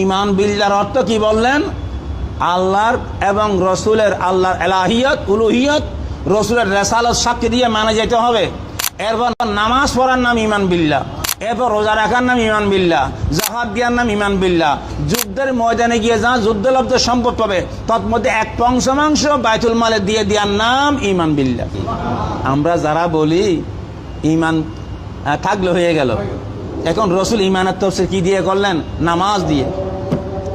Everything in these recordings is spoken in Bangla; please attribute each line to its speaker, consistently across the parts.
Speaker 1: ইমান বিল্লার অর্থ কি বললেন? আল্লাহর এবং রসুলের আল্লাহর এলাহিয়ত, উলুহিয়ত, রসুলের রেসালত সাক্ষী দিয়ে মানে যেতে হবে। এরপর নামাজ পড়ার নাম ইমান বিল্লা। এরপর রোজা রাখার নাম ইমান বিল্লা। জাহাদ দেওয়ার নাম ইমান বিল্লা। যুদ্ধের ময়দানে গিয়ে যা যুদ্ধলব্ধ সম্পদ পাবে, তৎমধ্যে এক পঞ্চমাংশ বাইতুল মালে দিয়ে দেওয়ার নাম ইমান বিল্লা। আমরা যারা বলি, ইমান থাকলে হয়ে গেল। এখন রসুল ইমানের তফসির কি দিয়ে করলেন? নামাজ দিয়ে।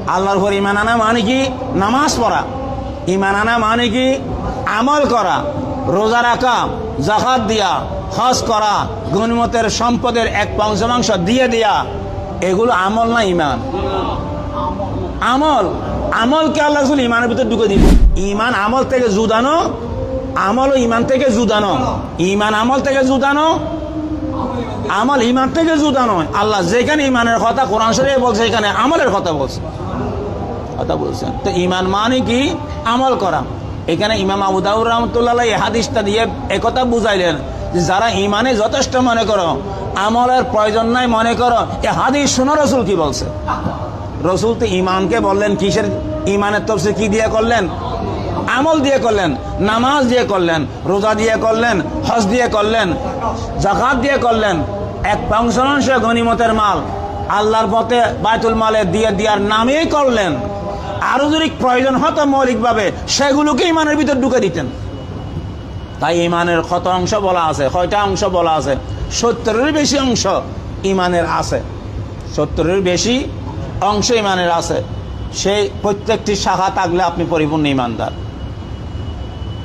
Speaker 1: আল্লাহর উপর ইমান আনা মানে কি? নামাজ পড়া। ইমান আনা মানে কি? আমল করা, রোজা রাখা জাকাত দিয়া, হজ করা, গণিমতের সম্পদের এক পঞ্চমাংশ দিয়ে দেয়া। এগুলো আমল না ইমান আমল। আমলকে আল্লাহ রসুল ইমানের ভিতরে ঢুকে দিব? ইমান আমল থেকে জুদানো আমল ইমান থেকে জুদানো। ইমান আমল থেকে জুদানো আমল ইমান থেকে জুদা নয়। আল্লাহ যেখানে ইমানের কথা কোরআন শরীফে বলছে এখানে আমলের কথা বলছে। কথা বলছেন। তো ইমান মানে কি? আমল করা। এখানে ইমাম আবু দাউর রহমতুল্লাহ এই হাদিসটা দিয়ে একথা বুঝাইলেন যে যারা ইমানে যথেষ্ট মনে করো, আমলের প্রয়োজন নাই মনে করো, এ হাদিস শোনো রসুল কি বলছে? রসুল তো ইমানকে বললেন, কিসের ইমানের তফসিল কি দিয়ে করলেন? আমল দিয়ে করলেন, নামাজ দিয়ে করলেন, রোজা দিয়ে করলেন, হজ দিয়ে করলেন জাকাত দিয়ে করলেন। এক পঞ্চাংশ গনিমতের মাল। আল্লাহর পথে বায়তুল মালে দিয়ে দেওয়ার নামেই করলেন। আরও যদি প্রয়োজন হতো মৌলিকভাবে সেগুলোকে ইমানের ভিতর ঢুকে দিতেন। তাই ইমানের কত অংশ বলা আছে, কয়টা অংশ বলা আছে? সত্তরের বেশি অংশ ইমানের আছে। সত্তরের বেশি অংশ ইমানের আছে। সেই প্রত্যেকটি শাখা থাকলে আপনি পরিপূর্ণ ইমানদার।